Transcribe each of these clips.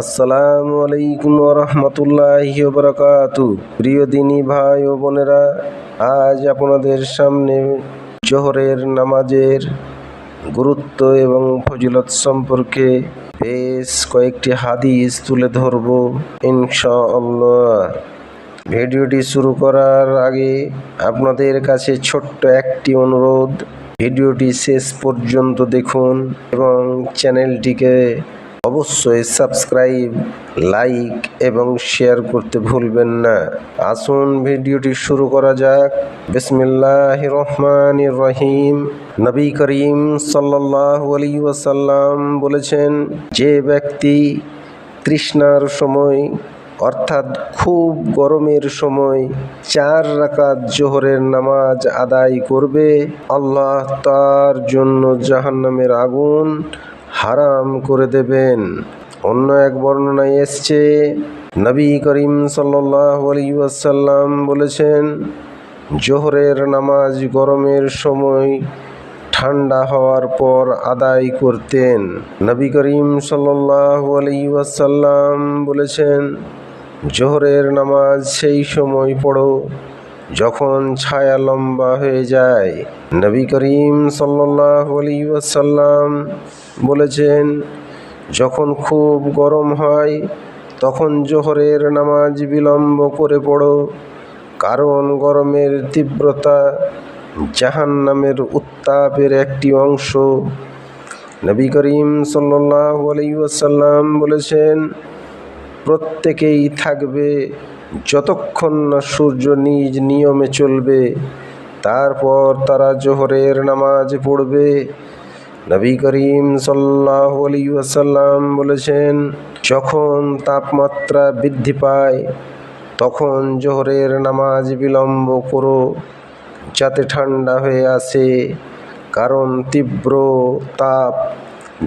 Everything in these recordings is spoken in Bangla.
আসসালামু আলাইকুম রহমতুল্লাহি বারাকাতু প্রিয় দিনী ভাই ও বোনেরা, আজ আপনাদের সামনে জোহরের নামাজের গুরুত্ব এবং ফজিলত সম্পর্কে বেশ কয়েকটি হাদিস তুলে ধরব ইনশাআল্লাহ। ভিডিওটি শুরু করার আগে আপনাদের কাছে ছোট্ট একটি অনুরোধ, ভিডিওটি শেষ পর্যন্ত দেখুন এবং চ্যানেলটিকে অবশ্যই সাবস্ক্রাইব, লাইক এবং শেয়ার করতে ভুলবেন না। আসুন ভিডিওটি শুরু করা যাক। বিসমিল্লাহ রহমান রহিম। নবী করিম সাল্লাল্লাহু আলাইহি ওয়াসাল্লাম বলেছেন, যে ব্যক্তি তৃষ্ণার সময়, অর্থাৎ খুব গরমের সময় চার রাকাত জোহরের নামাজ আদায় করবে, আল্লাহ তার জন্য জাহান্নামের আগুন হারাম করে দেবেন। অন্য এক বর্ণনায় এসছে, নবী করিম ওয়াসাল্লাম বলেছেন, জোহরের নামাজ গরমের সময় ঠান্ডা হওয়ার পর আদায় করতেন। নবী করিম ওয়াসাল্লাম বলেছেন, জোহরের নামাজ সেই সময় পড়ো যখন ছায়া লম্বা হয়ে যায়, নবী করিম ওয়াসাল্লাম বলেছেন, যখন খুব গরম হয়, তখন জোহরের নামাজ বিলম্ব করে পড়ো, কারণ গরমের তীব্রতা জাহান্নামের উত্তাপের একটি অংশ। নবী করিম সাল্লাল্লাহু আলাইহি ওয়াসাল্লাম বলেছেন, প্রত্যেকেই থাকবে যতক্ষণ না সূর্য নিজ নিয়মে চলবে, তারপর তারা জোহরের নামাজ পড়বে। নবী করিম সাল্লাহ আলাইহি ওয়াসাল্লাম বলেছেন, যখন তাপমাত্রা বৃদ্ধি পায়, তখন জোহরের নামাজ বিলম্ব করো, যাতে ঠান্ডা হয়ে আসে, কারণ তীব্র তাপ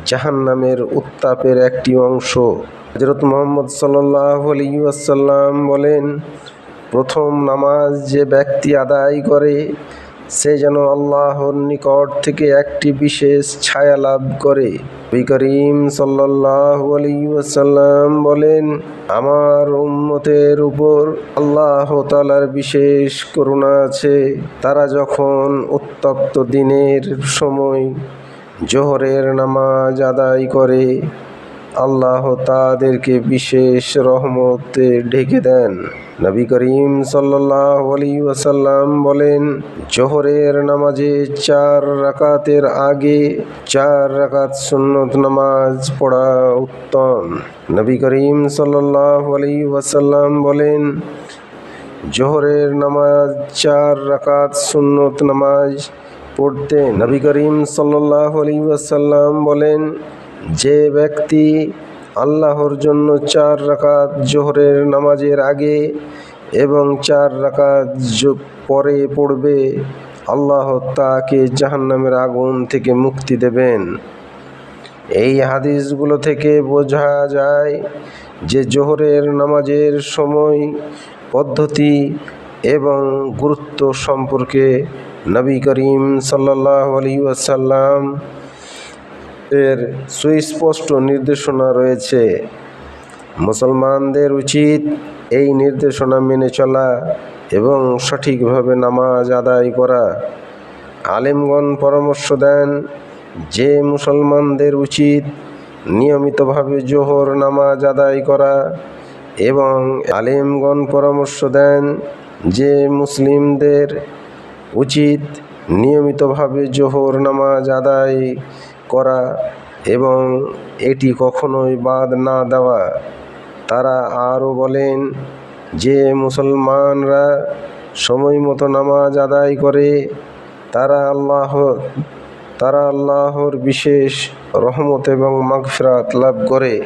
জাহান্নামের উত্তাপের একটি অংশ। হজরত মোহাম্মদ সাল্লাহ বলেন, প্রথম নামাজ যে ব্যক্তি আদায় করে, সে যেন আল্লাহর নিকট থেকে একটি বিশেষ ছায়া লাভ করে। নবী করিম সাল্লাহ আলী বলেন, আমার উম্মতের উপর আল্লাহ তালার বিশেষ করুণা আছে। তারা যখন উত্তপ্ত দিনের সময় জোহরের নামাজ আদায় করে আল্লাহ তাদেরকে বিশেষ রহমতে ঢেকে দেন। নবী করিম সাল্লাহ ওয়াসাল্লাম বলেন, জোহরের নামাজে চার রাকাতের আগে চার রাকাত সুন্নত নামাজ পড়া উত্তম। নবী করিম সাল্লাহ আলী বলেন, জোহরের নামাজ চার রাকাত সুন্নত নামাজ পড়তে নবী করিম সাল্লাহ বলেন, যে ব্যক্তি আল্লাহর জন্য চার রাকাত জোহরের নামাজের আগে এবং চার রাকাত পরে পড়বে, আল্লাহ তাকে জাহান্নামের আগুন থেকে মুক্তি দেবেন। এই হাদিসগুলো থেকে বোঝা যায় যে জোহরের নামাজের সময় পদ্ধতি এবং গুরুত্ব সম্পর্কে নবী করিম সাল্লাহ আলী এর সুস্পষ্ট নির্দেশনা রয়েছে। মুসলমানদের উচিত এই নির্দেশনা মেনে চলা এবং সঠিকভাবে নামাজ আদায় করা। আলেমগণ পরামর্শ দেন যে মুসলমানদের উচিত নিয়মিতভাবে জোহর নামাজ আদায় করা এবং আলেমগণ পরামর্শ দেন যে মুসলিমদের উচিত নিয়মিতভাবে জোহর নামাজ আদায় করা এবং এটি কখনোই বাদ না দেওয়া। তারা আরও বলেন, যে মুসলমানরা সময় মতো নামাজ আদায় করে, তারা আল্লাহ, তারা আল্লাহর বিশেষ রহমত এবং মাগফিরাত লাভ করে।